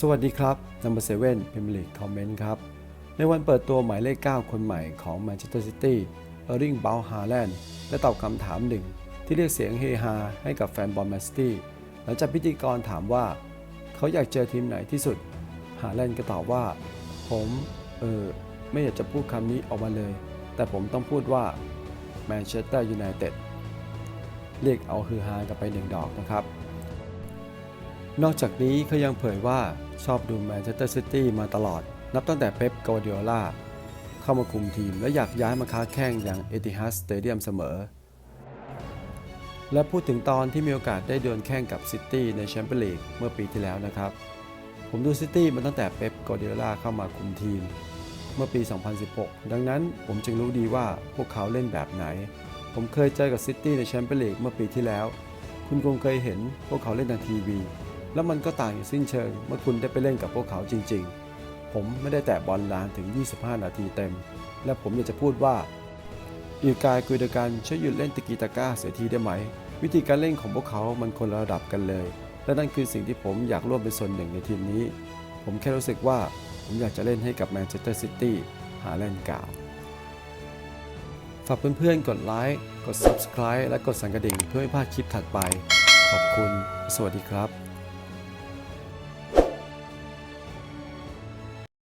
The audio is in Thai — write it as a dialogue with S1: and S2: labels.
S1: สวัสดีครับ Number 7 Premier League Comment ครับ ในวันเปิดตัวหมายเลข 9 คนใหม่ของ Manchester City เออร์ n ิงเบลฮาแลนด์ได้ตอบคำถามหนึ่ง ที่เรียกเสียงเฮฮาให้กับแฟนบอลแมนซิตี้หลังจากพิธีกรถามว่า เขาอยากเจอทีมไหนที่สุด ฮาแลนด์ก็ตอบว่า ผมเออไม่อยากจะพูดคำนี้ออกมาเลย แต่ผมต้องพูดว่าแมนเชสเตอร์ยูไนเต็ดเรียกเอาฮือฮากันไปหนึ่งดอกนะครับ นอกจากนี้เขายังเผยว่าชอบดูแมนเชสเตอร์ซิตี้มาตลอด นับตั้งแต่เป๊ปกวดิโอลาเข้ามาคุมทีมและอยากย้ายมาค้าแข่งอย่างเอติฮัดสเตเดียมเสมอ และพูดถึงตอนที่มีโอกาสได้เดินแข่งกับซิตี้ในแชมเปี้ยนลีกเมื่อปีที่แล้วนะครับ ผมดูซิตี้มาตั้งแต่เป๊ปกวดิโอลาเข้ามาคุมทีม เมื่อปี 2016 ดังนั้นผมจึงรู้ดีว่าพวกเขาเล่นแบบไหน ผมเคยเจอกับซิตี้ในแชมเปี้ยนลีกเมื่อปีที่แล้ว คุณคงเคยเห็นพวกเขาเล่นทางทีวี แล้วมันก็ต่างอย่างสิ้นเชิง เมื่อคุณได้ไปเล่นกับพวกเขาจริง ๆ ผมไม่ได้แตะบอลนานถึง 25 นาทีเต็ม และผมอยากจะพูดว่าอิลกายกุยเดกันช่วยหยุดเล่นตะกีตะก้าเสียทีได้ไหม วิธีการเล่นของพวกเขามันคนละระดับกันเลย และนั่นคือสิ่งที่ผมอยากร่วมเป็นส่วนหนึ่งในทีมนี้ ผมแค่รู้สึกว่าผมอยากจะเล่นให้กับแมนเชสเตอร์ซิตี้หาเล่นกล่าวฝากเพื่อนๆ กดไลค์ กด Subscribe และกดสั่นกระดิ่งเพื่อไม่พลาดคลิปถัดไป ขอบคุณ สวัสดีครับ